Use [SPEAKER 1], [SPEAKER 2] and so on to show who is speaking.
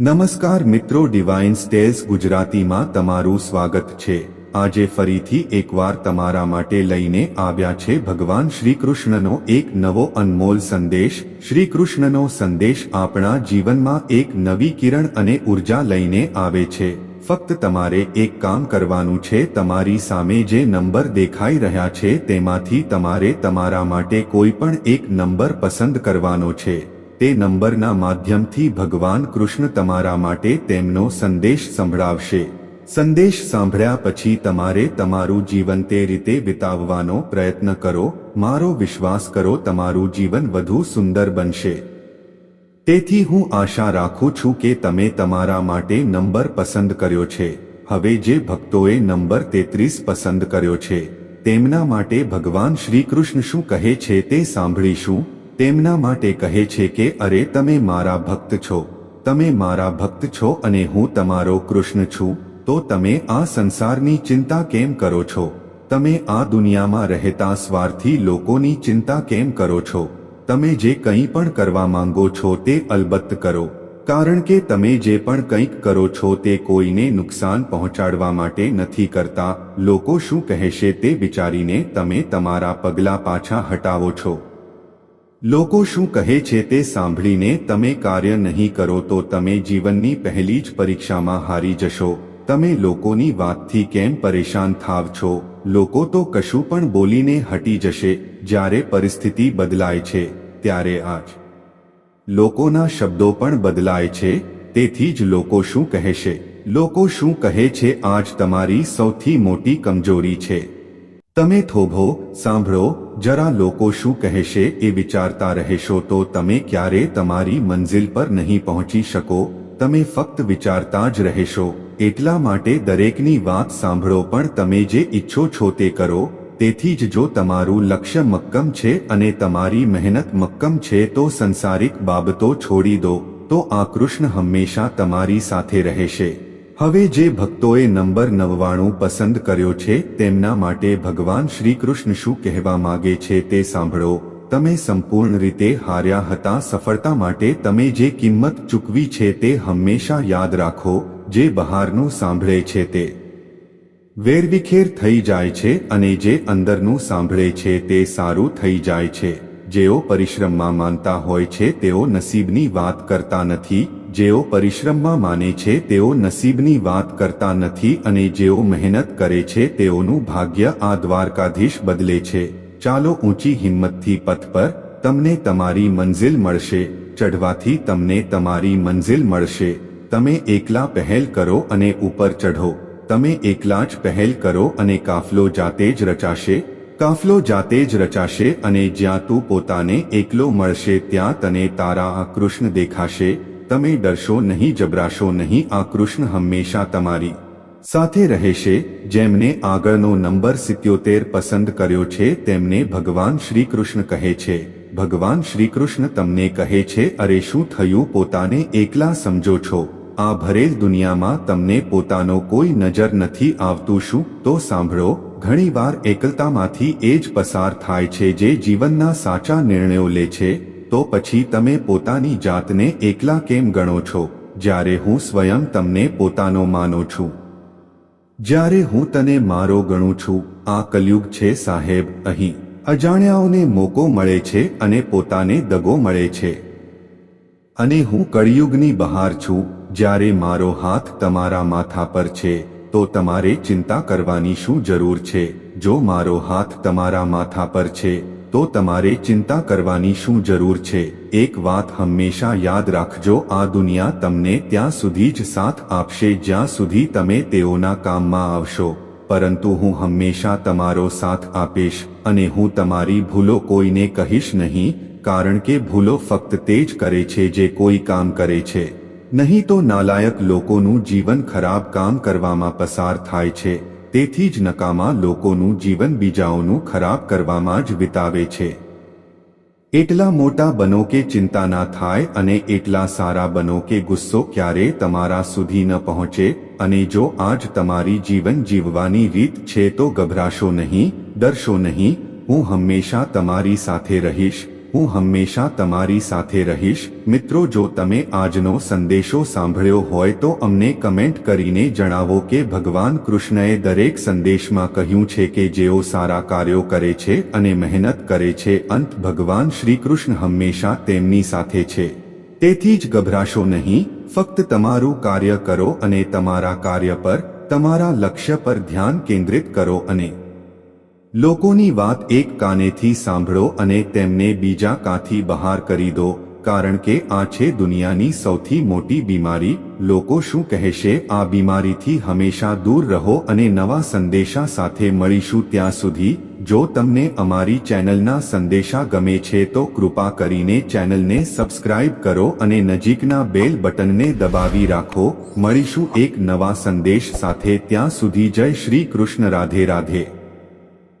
[SPEAKER 1] નમસ્કાર મિત્રો ડિવાઇન સ્ટેલ્સ ગુજરાતીમાં તમારું સ્વાગત છે. આજે ફરીથી એકવાર તમારા માટે લઈને આવ્યા છે ભગવાન શ્રી કૃષ્ણનો એક નવો અનમોલ સંદેશ. શ્રી કૃષ્ણનો સંદેશ આપણા જીવનમાં એક નવી કિરણ અને ઊર્જા લઈને આવે છે. ફક્ત તમારે એક કામ કરવાનું છે, તમારી સામે જે નંબર દેખાઈ રહ્યા છે તેમાંથી તમારે તમારા માટે કોઈ પણ એક નંબર પસંદ કરવાનો છે. તે નંબરના માધ્યમથી ભગવાન કૃષ્ણ તમારા માટે તેમનો સંદેશ સંભળાવશે. સંદેશ સાંભળ્યા પછી તમારે તમારું જીવન તે રીતે વિતાવવાનો પ્રયત્ન કરો. મારો વિશ્વાસ કરો, તમારું જીવન વધુ સુંદર બનશે. તેથી હું આશા રાખું છું કે તમે તમારા માટે નંબર પસંદ કર્યો છે. હવે જે ભક્તોએ નંબર તેત્રીસ પસંદ કર્યો છે, તેમના માટે ભગવાન શ્રીકૃષ્ણ શું કહે છે તે સાંભળીશું. તેમના માટે કહે છે કે, અરે, તમે મારા ભક્ત છો. તમે મારા ભક્ત છો અને હું તમારો કૃષ્ણ છું. તો તમે આ સંસારની ચિંતા કેમ કરો છો? તમે આ દુનિયામાં રહેતા સ્વાર્થી લોકોની ચિંતા કેમ કરો છો? તમે જે કંઈ પણ કરવા માંગો છો તે અલબત્ત કરો. કારણ કે તમે જે પણ કંઈક કરો છો તે કોઈને નુકસાન પહોંચાડવા માટે નથી કરતા. લોકો શું કહેશે તે વિચારીને તમે તમારા પગલાં પાછા હટાવો છો. લોકો શું કહે છે તે સાંભળીને તમે કાર્ય નહીં કરો તો તમે જીવનની પહેલી જ પરીક્ષામાં હારી જશો. તમે લોકોની વાતથી કેમ પરેશાન થાવ છો? લોકો તો કશું પણ બોલીને હટી જશે, જ્યારે પરિસ્થિતિ બદલાય છે, ત્યારે આજ. લોકોના શબ્દો પણ બદલાય છે, તેથી જ લોકો શું કહેશે? લોકો શું કહે છે, આજ તમારી સૌથી મોટી કમજોરી છે. તમે થોભો, સાંભળો, જરા લોકો શું કહેશે એ વિચારતા રહેશો તો તમે ક્યારે તમારી મંઝિલ પર નહીં પહોંચી શકો? તમે ફક્ત વિચારતા જ રહેશો. એટલા માટે દરેકની વાત સાંભળો પણ તમે જે ઈચ્છો છો તે કરો. તેથી જ જો તમારું લક્ષ્ય મક્કમ છે અને તમારી મહેનત મક્કમ છે તો સંસારિક બાબતો છોડી દો. તો આ કૃષ્ણ હંમેશા તમારી સાથે રહેશે. હવે જે ભક્તોએ નંબર નવ્વાણું પસંદ કર્યો છે, તેમના માટે ભગવાન શ્રી કૃષ્ણ શું કહેવા માગે છે તે સાંભળો. તમે સંપૂર્ણ રીતે હાર્યા હતા, સફળતા માટે તમે જે કિંમત ચૂકવી છે તે હંમેશા યાદ રાખો, જે બહારનું સાંભળે છે તે વેરવિખેર થઈ જાય છે અને જે અંદરનું સાંભળે છે તે સારું થઈ જાય છે. જેઓ પરિશ્રમમાં માનતા હોય છે, તેઓ નસીબની વાત કરતા નથી જેઓ પરિશ્રમમાં માને છે, તેઓ નસીબની વાત કરતા નથી અને જેઓ મહેનત કરે છે, તેઓનું ભાગ્ય આ દ્વારકાધીશ બદલે છે. ચાલો ઊંચી હિંમતથી પથ પર, તમને તમારી મંઝિલ મળશે. ચઢવાથી તમને તમારી મંઝિલ મળશે. તમે એકલા પહેલ કરો અને ઉપર ચઢો. તમે એકલા જ પહેલ કરો અને કાફલો જાતે જ રચાશે. કાફલો જાતે જ રચાશે અને જ્યાં તું પોતાને એકલો મળશે, ત્યાં તને તારા આ કૃષ્ણ દેખાશે. તમે ડરશો નહીં, જબરાશો નહીં, આ કૃષ્ણ હંમેશા તમારી સાથે રહેશે જેમને આગળનો નંબર સિત્યોતેર પસંદ કર્યો છે, તેમને ભગવાન શ્રી કૃષ્ણ કહે છે. ભગવાન શ્રી કૃષ્ણ તમને કહે છે, અરે, શું થયું? પોતાને એકલા સમજો છો. આ ભરેલ દુનિયામાં તમને પોતાનો કોઈ નજર નથી આવતું શું? તો સાંભળો, ઘણીવાર એકલતામાંથી એ જ પસાર થાય છે જે જીવનના સાચા નિર્ણયો લે છે. તો પછી તમે પોતાની જાતને એકલા કેમ ગણો છો? જ્યારે હું સ્વયં તમને પોતાનો માનો છું. જ્યારે હું તને મારો ગણું છું, આ કલયુગ છે સાહેબ, અહીં અજાણ્યાઓને મોકો મળે છે અને પોતાને દગો મળે છે. અને હું કળિયુગની બહાર છું, જ્યારે મારો હાથ તમારા માથા પર છે, તો તમારે ચિંતા કરવાની શું જરૂર છે? જો મારો હાથ તમારા માથા પર છે તો તમારે ચિંતા કરવાની શું જરૂર છે? એક વાત હંમેશા યાદ રાખજો, આ દુનિયા તમને ત્યાં સુધી જ સાથ આપશે જ્યાં સુધી તમે તેઓના કામમાં આવશો. પરંતુ હું હંમેશા તમારો સાથ આપીશ અને હું તમારી ભૂલો કોઈને કહીશ નહીં, કારણ કે ભૂલો ફક્ત તે જ કરે છે જે કોઈ કામ કરે છે. નહીં તો નાલાયક લોકોનું જીવન ખરાબ કામ કરવામાં પસાર થાય છે. તેથી જ નકામા લોકોનું જીવન બીજાઓનું ખરાબ કરવામાં જ વિતાવે છે. એટલા મોટા બનો કે ચિંતા ના થાય અને એટલા સારા બનો કે ગુસ્સો ક્યારે તમારા સુધી ન પહોંચે, અને જો આજ તમારી જીવન જીવવાની રીત છે તો ગભરાશો નહીં, ડરશો નહીં, હું હંમેશા તમારી સાથે રહીશ. હું હંમેશા તમારી સાથે રહીશ. મિત્રો, જો તમે આજનો સંદેશો સાંભળ્યો હોય તો અમને કમેન્ટ કરીને જણાવો કે ભગવાન કૃષ્ણએ દરેક સંદેશમાં કહ્યું છે કે જેઓ સારા કાર્યો કરે છે અને મહેનત કરે છે, અંત ભગવાન શ્રી કૃષ્ણ હંમેશા તેમની સાથે છે. તેથી જ ગભરાશો નહીં. ફક્ત તમારું કાર્ય કરો અને તમારા કાર્ય પર, તમારા લક્ષ્ય પર ધ્યાન કેન્દ્રિત કરો અને લોકોની વાત એક કાનેથી સાંભળો અને તેમને બીજા કાંથી બહાર કરી દો, કારણ કે આ છે દુનિયાની સૌથી મોટી બીમારી, લોકો શું કહેશે, આ બીમારીથી હંમેશા દૂર રહો અને નવા સંદેશા સાથે મળીશું ત્યાં સુધી, જો તમને અમારી ચેનલના સંદેશા ગમે છે તો કૃપા કરીને ચેનલને સબસ્ક્રાઇબ કરો અને નજીકના બેલ બટનને દબાવી રાખો, મળીશું એક નવા સંદેશ સાથે ત્યાં સુધી જય શ્રી કૃષ્ણ રાધે રાધે.